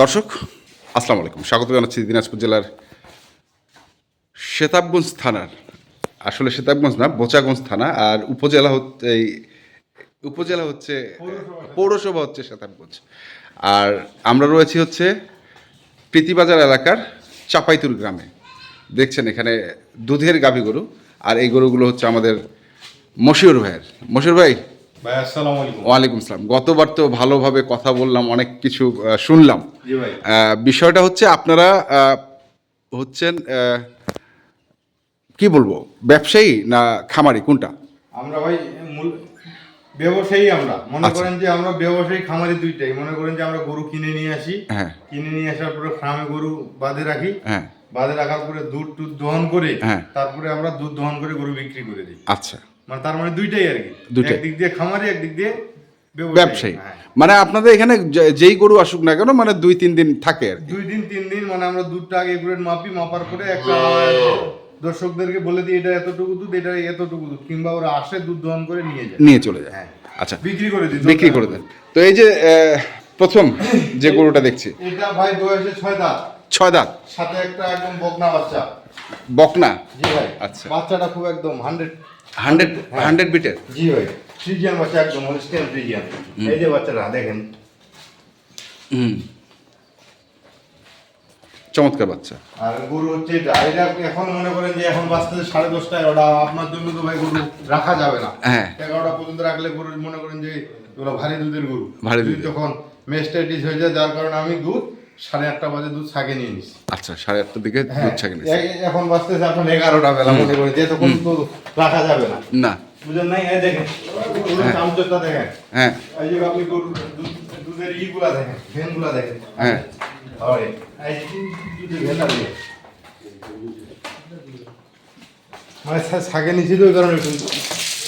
দর্শক, আসসালামু আলাইকুম। স্বাগত জানাচ্ছি দিনাজপুর জেলার শেতাবগঞ্জ থানার, আসলে শেতাবগঞ্জ না, বোচাগঞ্জ থানা, আর উপজেলা হচ্ছে এই, উপজেলা হচ্ছে পৌরসভা হচ্ছে শেতাবগঞ্জ আর আমরা রয়েছি হচ্ছে প্রীতিবাজার এলাকার চাপাইতুর গ্রামে। দেখছেন এখানে দুধের গাভী গরু, আর এই গরুগুলো হচ্ছে আমাদের মশিউর ভাইয়ের। মশিউর ভাই ওয়ালাইকুম আসসালাম। গতবার তো ভালোভাবে কথা বললাম অনেক কিছু শুনলাম। বিষয়টা হচ্ছে আপনারা হচ্ছেন কি বলব ব্যবসায়ী না খামারি কোনটা? আমরা ভাই মূল ব্যবসায়ী আমরা। মনে আচ্ছা। করেন যে আমরা ব্যবসায়ী খামারি দুইটাই। মনে করেন যে আমরা গরু কিনে নিয়ে আসি। হ্যাঁ। কিনে নিয়ে আসার পরে ফার্মে গরু বাঁধে রাখি। হ্যাঁ। বাঁধে রাখার পরে দুধ টুধ দহন করে হ্যাঁ। তারপরে আমরা দুধ দহন করে গরু বিক্রি করে দিই। আচ্ছা। মানে তার মানে দুইটাই আর কি। দুইটাই। একদিক দিয়ে খামারি একদিক দিয়ে ব্যবসায়ী। হ্যাঁ। মানে আপনাদের এখানে যেই গরু আসুক না কেন মানে দুই তিন দিন থাকে আর দুই দিন তিন দিন মানে আমরা দুধটা আগে গ্রেড মাপি মাপার পরে একটা দর্শকদেরকে বলে দিই এটা এতটুকু দুধ এটা এতটুকু দুধ। কিংবা ওরা আসে দুধ দহন করে নিয়ে যায়। নিয়ে চলে যায়। হ্যাঁ। আচ্ছা। বিক্রি করে দিই। বিক্রি করে দেন। তো এই যে প্রথম যে গরুটা দেখছি। এটা ভাই বয়সে ছয় দাঁত। ছয় দাঁত। সাথে একটা একদম বকনা বাচ্চা। বকনা? জি ভাই। আচ্ছা। বাচ্চাটা খুব একদম হান্ড্রেড হান্ড্রেড হান্ড্রেড বিটের জি ভাই। ফ্রিজিয়ান বাচ্চা একদম হোলস্টেন ফ্রিজিয়ান এই যে বাচ্চাটা দেখেন। হুম। চমৎকার বাচ্চা। আর গরু হচ্ছে এটা। এখন মনে করেন যে এখন বাঁচতেছে সাড়ে দশটা এগারোটা। আপনার জন্য তো ভাই গরু রাখা যাবে না। হ্যাঁ। এগারোটা পর্যন্ত রাখলে গরু মনে করেন যে ওরা ভারী দুধের গরু। ভারী দুধ যখন মেস্টাইটিস হয়ে যায় যার কারণে আমি দুধ সাড়ে আটটা বাজে দুধ ছাগে নিয়ে নিছি। আচ্ছা সাড়ে আটটার দিকে হ্যাঁ দুধ ছাকে নিয়েছে। এ- এখন আপনার এগারোটা বেলা মনে যে তখন তো রাখা যাবে না। না। বুঝলেন নাই এই দেখেন চামচটা দেখেন। হ্যাঁ। এই যে আপনি দুধের ইগুলা দেখেন ভেনগুলা দেখেন। হ্যাঁ। হয় এই দুধের ভেনটা দেখেন মানে ছাগে ওই কারণে কিন্তু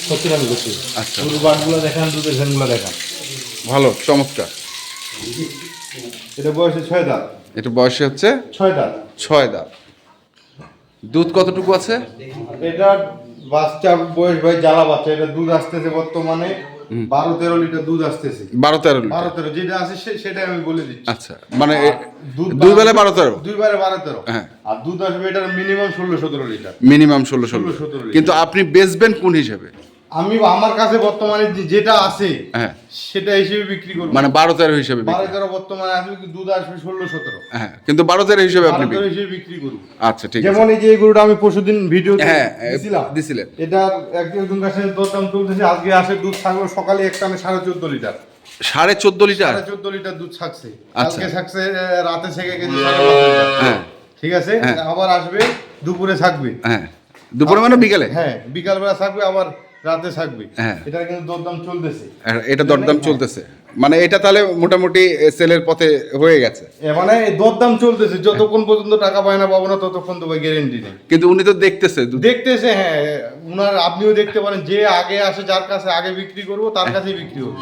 সত্যি আমি করছি আচ্ছা। গরুর বাটগুলো দেখান দুধের ভেনগুলা দেখান। ভালো চমৎকার। এটা বয়সে ছয় দাঁত। এটা বয়সে হচ্ছে ছয় দাঁত। ছয় দাঁত। দুধ কতটুকু আছে? এটা বাচ্চা বয়স ভাই জ্বালা বাচ্চা। এটা দুধ আসতেছে বর্তমানে বারো তেরো লিটার দুধ আসতেছে। বারো তেরো বারো তেরো যেটা আছে সেটাই আমি বলে দিচ্ছি। আচ্ছা মানে দুই বেলা বারো তেরো? দুই বারে বারো তেরো। হ্যাঁ। আর দুধ আসবে এটার মিনিমাম ষোলো সতেরো লিটার। মিনিমাম ষোলো ষোলো 16 17 কিন্তু আপনি বেচবেন কোন হিসেবে? আমি আমার কাছে বর্তমানে যেটা আছে হ্যাঁ। সেটা হিসেবে বিক্রি করব। মানে বারো তেরো হিসেবে। বারো তেরো বর্তমানে আসবে কি দুধ আসবে ষোলো সতেরো। হ্যাঁ কিন্তু বারো তেরো হিসেবে আপনি তেরো বিক্রি- হিসেবে বিক্রি করব। আচ্ছা ঠিক আছে। যেমন এই যে এই গরুটা আমি পরশুদিন ভিডিও হ্যাঁ দিছিলাম। দিছিলেন। এটার একজন কাছে দরদাম চলতেছে আজকে আসে দুধ থাকল সকালে একটা আমি সাড়ে চোদ্দ লিটার। সাড়ে চোদ্দ লিটার? সাড়ে চোদ্দ লিটার দুধ থাকছে আজকে কালকে থাকছে রাতে থেকে গেছে হ্যাঁ। ঠিক আছে? হ্যাঁ। আবার আসবে দুপুরে থাকবে হ্যাঁ। দুপুরে মানে বিকেলে? হ্যাঁ বিকালবেলা থাকবে আবার রাতে থাকবে। হ্যাঁ। এটা কিন্তু দরদাম চলতেছে। এটা দরদাম চলতেছে। মানে এটা তাহলে মোটামুটি সেলের পথে হয়ে গেছে। মানে দরদাম চলতেছে যতক্ষণ পর্যন্ত টাকা পায় না পাবো না ততক্ষণ তো গ্যারেন্টি নেই। কিন্তু উনি তো দেখতেছে। দেখতেছে হ্যাঁ উনার আপনিও দেখতে পারেন যে আগে আসে যার কাছে আগে বিক্রি করব তার কাছেই বিক্রি করব।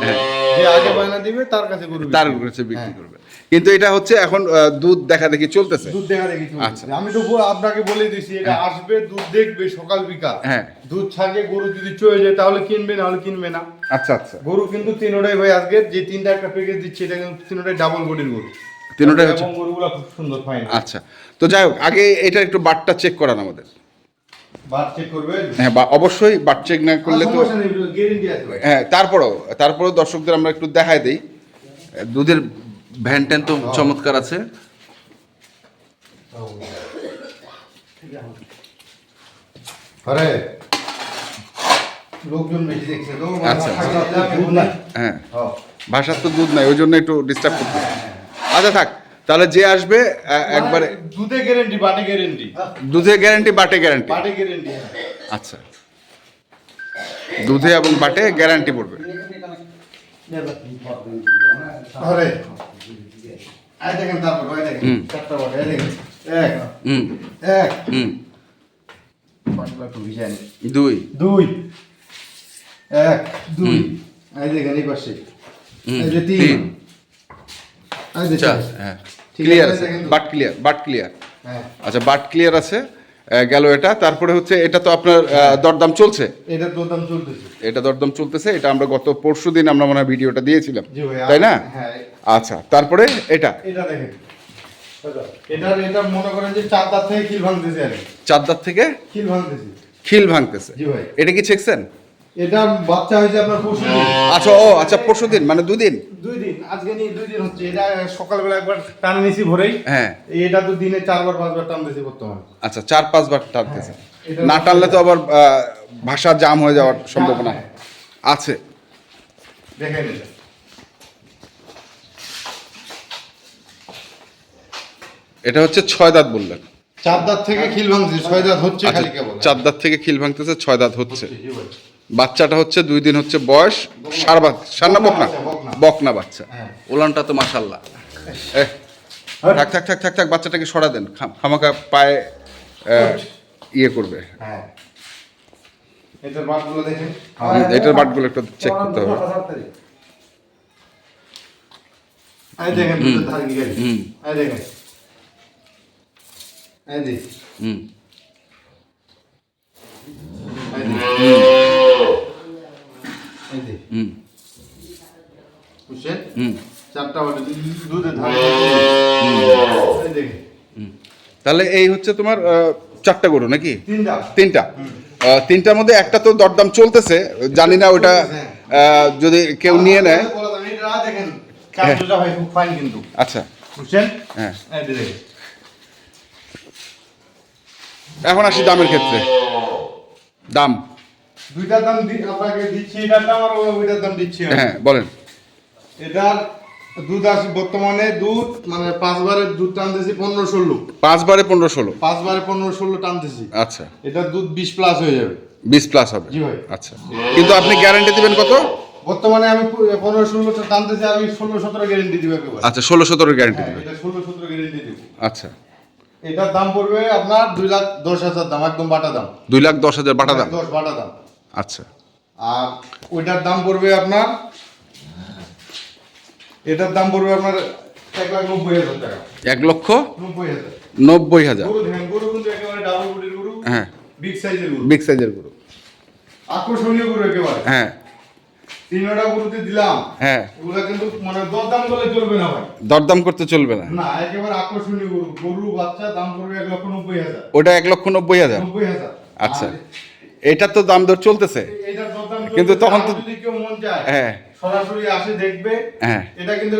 যে আগে বায়না দিবে তার কাছে তার কাছে বিক্রি করবে। কিন্তু এটা হচ্ছে এখন দুধ দেখা দেখি চলতেছে। দুধ দেখা দেখি চলতেছে। আচ্ছা। আমি তো আপনাকে বলে দিছি এটা আসবে দুধ দেখবে সকাল বিকাল। হ্যাঁ। দুধ ছাগে গরু যদি চলে যায় তাহলে কিনবে না হলে কিনবে না। আচ্ছা আচ্ছা। গরু কিন্তু তিনোটাই ভাই আজকে যে তিনটা একটা প্যাকেজ দিচ্ছে এটা কিন্তু তিনোটাই ডাবল বডির গরু। তিনোটাই হচ্ছে- গরুগুলো খুব সুন্দর ফাইন আচ্ছা। তো যাই হোক আগে এটা একটু বাটটা চেক করান আমাদের। হ্যাঁ বা অবশ্যই বাট চেক না করলে তো হ্যাঁ তারপরেও তারপরেও দর্শকদের আমরা একটু দেখাই দিই। দুধের ভ্যান ট্যান তো চমৎকার আছে। আরে লোকজন বেশি দেখছে তো আচ্ছা। হ্যাঁ। হ্যাঁ। ভাষার তো দুধ নাই ওই জন্য একটু ডিস্টার্ব করতে আচ্ছা থাক। তাহলে যে আসবে একবারে মানে দুধে গ্যারেন্টি বাটে গ্যারেন্টি দুধে গ্যারান্টি বাটে গ্যারান্টি বাটে গ্যারেন্টি আচ্ছা। দুধে এবং বাটে গ্যারান্টি পড়বে। আরে আই দেখেন তারপর ওই দেখেন। চারটা বাটে এই দেখেন। এক। হুম। এক। হুম। পাঁচটা একটু ভিজাই নি। দুই। দুই। এক। দুই। হুম। দেখেন এই পাশে। এই যে তিন। চার চার। হ্যাঁ। ঠিক clear but clear but clear. হ্যাঁ। আচ্ছা বাট ক্লিয়ার আছে। গেল এটা। তারপরে হচ্ছে এটা তো আপনার দরদাম চলছে? এটা দরদাম চলতেছে। এটা দরদাম চলতেছে এটা আমরা গত পরশু দিন আমরা মনে হয় ভিডিওটা দিয়েছিলাম। তাই না? হ্যাঁ। আচ্ছা তারপরে এটা? এটা দেখেন। এটার এটা মনে করেন যে চার দাঁত থেকে খিল ভাঙতেছে কি। চারদার থেকে খিল ভাঙতেছে। খিল ভাঙতেছে। জি ভাই। এটা কি চেকছেন এটা বাচ্চা হয়েছে আপনার পরশু আচ্ছা ও আচ্ছা পরশু দিন মানে দুদিন? দুই দিন আজকে নিয়ে দুই দিন হচ্ছে। এটা সকালবেলা একবার টানে নিছি ভোরেই। হ্যাঁ। এটা তো দিনে চারবার পাঁচবার টানতেছি বর্তমানে। আচ্ছা চার পাঁচবার টানতেছে এটা না টানলে তো আবার ভাষা জাম হয়ে যাওয়ার সম্ভাবনা হ্যাঁ। দেখেন আছে এটা এটা হচ্ছে ছয় দাঁত বললেন। চার দাঁত থেকে খিল ভাঙছে ছয় দাঁত হচ্ছে আচ্ছা খালি কেবল। চার দাঁত থেকে খিল ভাঙতেছে ছয় দাঁত হচ্ছে। বাচ্চাটা হচ্ছে দুই দিন হচ্ছে বয়স সার বাচ্চা সার না বকনা? বকনা। বাচ্চা। হ্যাঁ। ওলানটা তো মাসাল্লাহ থাক থাক থাক থাক থাক বাচ্চাটাকে সরা দেন। খাম- খামাকা পায়ে ইয়ে করবে। হ্যাঁ। এটার বাটগুলো একটু চেক করতে হবে। হুম। এই দেখেন এই দেখ হুম হুম। বুঝছেন? হুম। চারটা বাটে দু- দুধের ধার এই দেখেন। তাহলে এই হচ্ছে তোমার চারটা গরু নাকি? তিনটা। তিনটা। তিনটার মধ্যে একটা তো দরদাম চলতেছে। জানি না ওটা যদি কেউ নিয়ে নেয়। ফাইন কিন্তু। আচ্ছা। হ্যাঁ। এখন আসি দামের ক্ষেত্রে। দাম। দুইটার দাম আপনাকে দিচ্ছি এটার দাম আর ওইটার দাম দিচ্ছি হ্যাঁ বলেন। এটার দুধ আছে বর্তমানে দুধ মানে পাঁচবারের দুধ টানতেছি পনেরো ষোলো। পাঁচ বারে পনেরো ষোলো? পাঁচবারে পনেরো ষোলো টানতেছি। আচ্ছা। এটার দুধ বিশ প্লাস হয়ে যাবে। বিশ প্লাস হবে? জি ভাই। আচ্ছা। কিন্তু আপনি গ্যারান্টি দিবেন কত? বর্তমানে আমি পনেরো ষোলো টানতেছি আমি ষোলো সতেরো গ্যারেন্টি দিব আচ্ছা ষোলো সতেরো গ্যারান্টি দিবেন। এটা ষোলো সতেরো গ্যারেন্টি দিব। আচ্ছা। এটার দাম পড়বে আপনার দুই লাখ দশ হাজার দাম একদম বাটা দাম। দুই লাখ দশ হাজার বাটা দাম? দশ বাটা দাম। আচ্ছা। আর ওইটার দাম পড়বে আপনার এটার দাম পড়বে আপনার এক লাখ নব্বই হাজার টাকা। এক লক্ষ নব্বই হাজার। নব্বই হাজার। গরু কিন্তু একেবারে ডাবল বডির গরু হ্যাঁ। বিগ সাইজের গরু। বিগ সাইজের গরু। আকর্ষণীয় গরু একেবারে। হ্যাঁ। তিনটা গরুতে দিলাম হ্যাঁ। এগুলা কিন্তু মানে দরদাম করলে চলবে না ভাই। দরদাম করতে চলবে না। না একেবারে আকর্ষণীয় গরু। গরু বাচ্চা দাম পড়বে এক লক্ষ নব্বই হাজার। ওটা এক লক্ষ নব্বই হাজার। নব্বই হাজার। আচ্ছা। এটা তো দাম দর চলতেছে। কিন্তু তখন তো- কেউ মন চায় হ্যাঁ। সরাসরি আসে দেখবে হ্যাঁ। এটা কিন্তু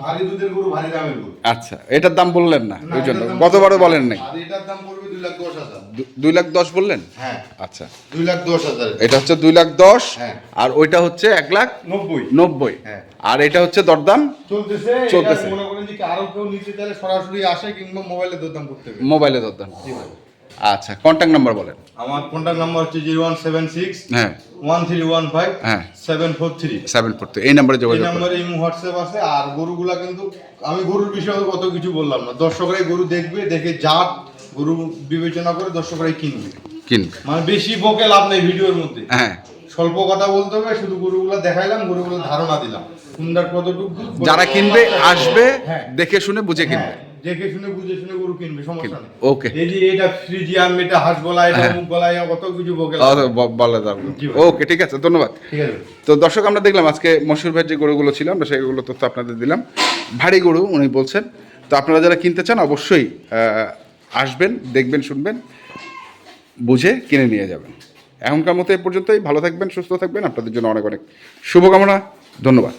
ভারী দুধের গরু ভারী দামের গরু। আচ্ছা এটার দাম বললেন না ওই জন্য। গতবারও বলেন নাই। এটার দাম পড়বে দুই লাখ দশ হাজার। দুই লাখ দশ বললেন? হ্যাঁ। আচ্ছা। দুই লাখ দশ হাজার। এটা হচ্ছে দুই লাখ দশ হ্যাঁ। আর ওইটা হচ্ছে এক লাখ নব্বই। নব্বই। হ্যাঁ। আর এটা হচ্ছে দরদাম চলতেছে চলতেছে। মনে করেন যে আরও কেউ নিতে চাইলে সরাসরি আসে কিংবা মোবাইলে দরদাম করতে মোবাইলে দরদাম আচ্ছা কন্ট্যাক্ট নাম্বার বলেন। আমার কন্ট্যাক্ট নাম্বার হচ্ছে জিরো ওয়ান সেভেন সিক্স হ্যাঁ। ওয়ান থ্রি ওয়ান ফাইভ হ্যাঁ। সেভেন ফোর থ্রি সেভেন ফোরতে এই নাম্বারে এই যোগাযোগ করুন। নাম্বারে এই হোয়াটসঅ্যাপ আছে আর গরুগুলা কিন্তু আমি গরুর বিষয়ে কত কিছু বললাম না। দর্শকরাই গরু দেখবে দেখে জাত গরু বিবেচনা করে দর্শকরাই কিনবে। কিনবে। মানে বেশি বকে লাভ নেই ভিডিওর মধ্যে। হ্যাঁ। স্বল্প কথা বলতে হবে শুধু গরুগুলা দেখাইলাম গরুগুলো ধারণা দিলাম। সুন্দর কতটুকু যারা কিনবে আসবে হ্যাঁ। দেখে শুনে বুঝে কিনবে। হ্যাঁ, দেখে শুনে বুঝে শুনে গরু কিনবে সমস্যা নেই। ওকে। এই যে এটা ফ্রিজিয়াম এটা হাঁস গলা এটা। মুখ গলা কত কিছু বকে বলা যাবে ওকে ঠিক আছে ধন্যবাদ। ঠিক আছে তো দর্শক আমরা দেখলাম আজকে মশুর ভাইয়ের যে গরুগুলো ছিল আমরা সেগুলো তথ্য আপনাদের দিলাম। ভারী গরু উনি বলছেন। তো আপনারা যারা কিনতে চান অবশ্যই আসবেন দেখবেন শুনবেন বুঝে কিনে নিয়ে যাবেন। এখনকার মতো এ পর্যন্তই। ভালো থাকবেন সুস্থ থাকবেন। আপনাদের জন্য অনেক অনেক শুভকামনা। ধন্যবাদ।